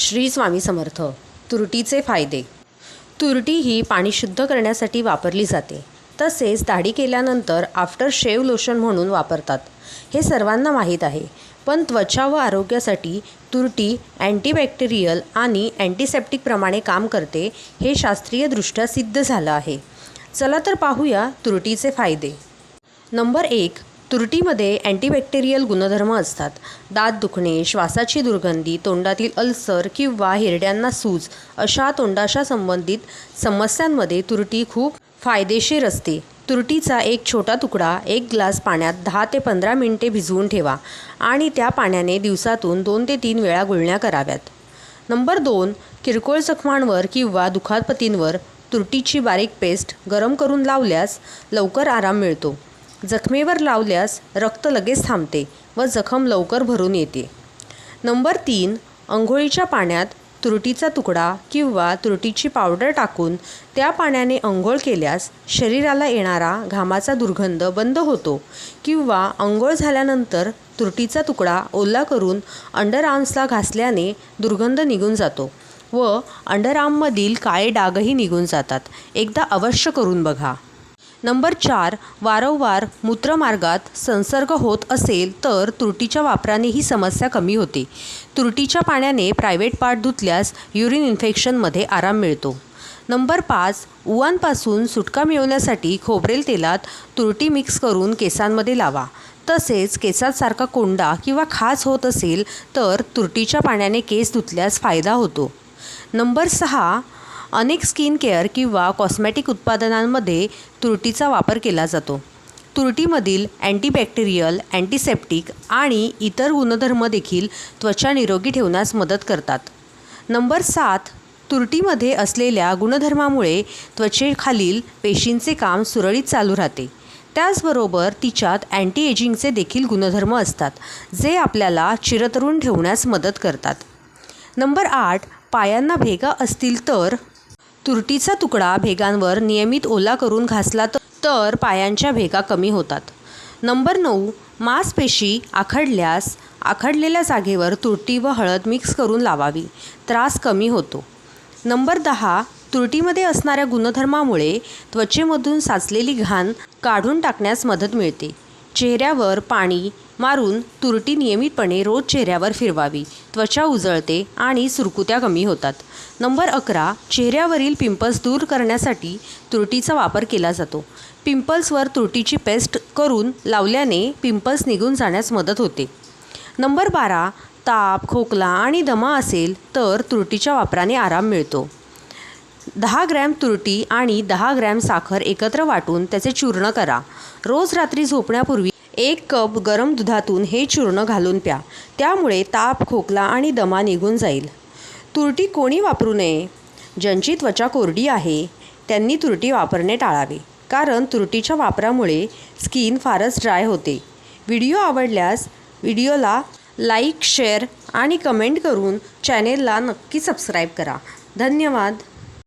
श्री स्वामी समर्थ तुरटीचे फायदे. तुरटी ही पाणी शुद्ध करण्यासाठी वापरली जाते. तसेच दाढी केल्यानंतर आफ्टर शेव लोशन म्हणून वापरतात. हे सर्वांना माहीत आहे पण त्वचा व आरोग्यासाठी तुरटी अँटीबॅक्टेरियल आणि अँटीसेप्टिकप्रमाणे काम करते हे शास्त्रीयदृष्ट्या सिद्ध झालं आहे. चला तर पाहूया तुरटीचे फायदे. नंबर एक तुरटीमध्ये अँटीबॅक्टेरियल गुणधर्म असतात. दात दुखणे श्वासाची दुर्गंधी तोंडातील अल्सर किंवा हिरड्यांना सूज अशा तोंडाशा संबंधित समस्यांमध्ये तुरटी खूप फायदेशीर असते. तुरटीचा एक छोटा तुकडा एक ग्लास पाण्यात दहा ते पंधरा मिनिटे भिजवून ठेवा आणि त्या पाण्याने दिवसातून दोन ते तीन वेळा गुळण्या कराव्यात. नंबर दोन किरकोळ जखमांवर किंवा दुखापतींवर तुरटीची बारीक पेस्ट गरम करून लावल्यास लवकर आराम मिळतो. जखमेवर लावल्यास रक्त लगेच थांबते व जखम लवकर भरून येते. नंबर तीन अंघोळीच्या पाण्यात तुरटीचा तुकडा किंवा तुरटीची पावडर टाकून त्या पाण्याने अंघोळ केल्यास शरीराला येणारा घामाचा दुर्गंध बंद होतो किंवा अंघोळ झाल्यानंतर तुरटीचा तुकडा ओला करून अंडरआर्म्सला घासल्याने दुर्गंध निघून जातो व अंडरआर्ममधील काळे डागही निघून जातात. एकदा अवश्य करून बघा. नंबर चार वारंवार मूत्रमार्गात संसर्ग होत असेल तर तुरटीच्या वापराने ही समस्या कमी होते. तुरटीच्या पाण्याने प्रायव्हेट पार्ट धुतल्यास युरिन इन्फेक्शनमध्ये आराम मिळतो. नंबर पाच उवांपासून सुटका मिळवण्यासाठी खोबरेल तेलात तुरटी मिक्स करून केसांमध्ये लावा. तसेच केसांसारखा कोंडा किंवा खाज होत असेल तर तुरटीच्या पाण्याने केस धुतल्यास फायदा होतो. नंबर सहा अनेक स्किन केअर किंवा कॉस्मॅटिक उत्पादनांमध्ये तुरटीचा वापर केला जातो. तुरटीमधील अँटीबॅक्टेरियल अँटीसेप्टिक आणि इतर गुणधर्म देखील त्वचा निरोगी ठेवण्यास मदत करतात. नंबर सात तुरटीमध्ये असलेल्या गुणधर्मामुळे त्वचेखालील पेशींचे काम सुरळीत चालू राहते. त्याचबरोबर तिच्यात अँटी एजिंगचे देखील गुणधर्म असतात जे आपल्याला चिरतरुण ठेवण्यास मदत करतात. नंबर आठ पायांना भेगा असतील तर तुरटीचा तुकडा भेगांवर नियमित ओला करून घासला तर पायांच्या भेगा कमी होतात. नंबर नऊ मांसपेशी आखडल्यास आखडलेल्या जागेवर तुरटी व हळद मिक्स करून लावावी. त्रास कमी होतो. नंबर दहा तुरटीमध्ये असणाऱ्या गुणधर्मामुळे त्वचेमधून साचलेली घाण काढून टाकण्यास मदत मिळते. चेहऱ्यावर पाणी मारून तुरटी नियमितपणे रोज चेहऱ्यावर फिरवावी. त्वचा उजळते आणि सुरकुत्या कमी होतात. नंबर अकरा चेहऱ्यावरील पिंपल्स दूर करण्यासाठी तुरटीचा वापर केला जातो. पिंपल्सवर तुरटीची पेस्ट करून लावल्याने पिंपल्स निघून जाण्यास मदत होते. नंबर बारा ताप खोकला आणि दमा असेल तर तुरटीच्या वापराने आराम मिळतो. दहा ग्रॅम तुरटी आणि दहा ग्रॅम साखर एकत्र वाटून त्याचे चूर्ण करा. रोज रात्री झोपण्यापूर्वी एक कप गरम दुधातून हे चूर्ण घालून प्या. त्यामुळे ताप खोकला आणि दमा निघून जाईल. तुरटी कोणी वापरू नये? ज्यांची त्वचा कोरडी आहे त्यांनी तुरटी वापरणे टाळावे. कारण तुरटीच्या वापरामुळे स्किन फारच ड्राय होते. व्हिडिओ आवडल्यास व्हिडिओला लाईक शेअर आणि कमेंट करून चॅनेलला नक्की सबस्क्राईब करा. धन्यवाद.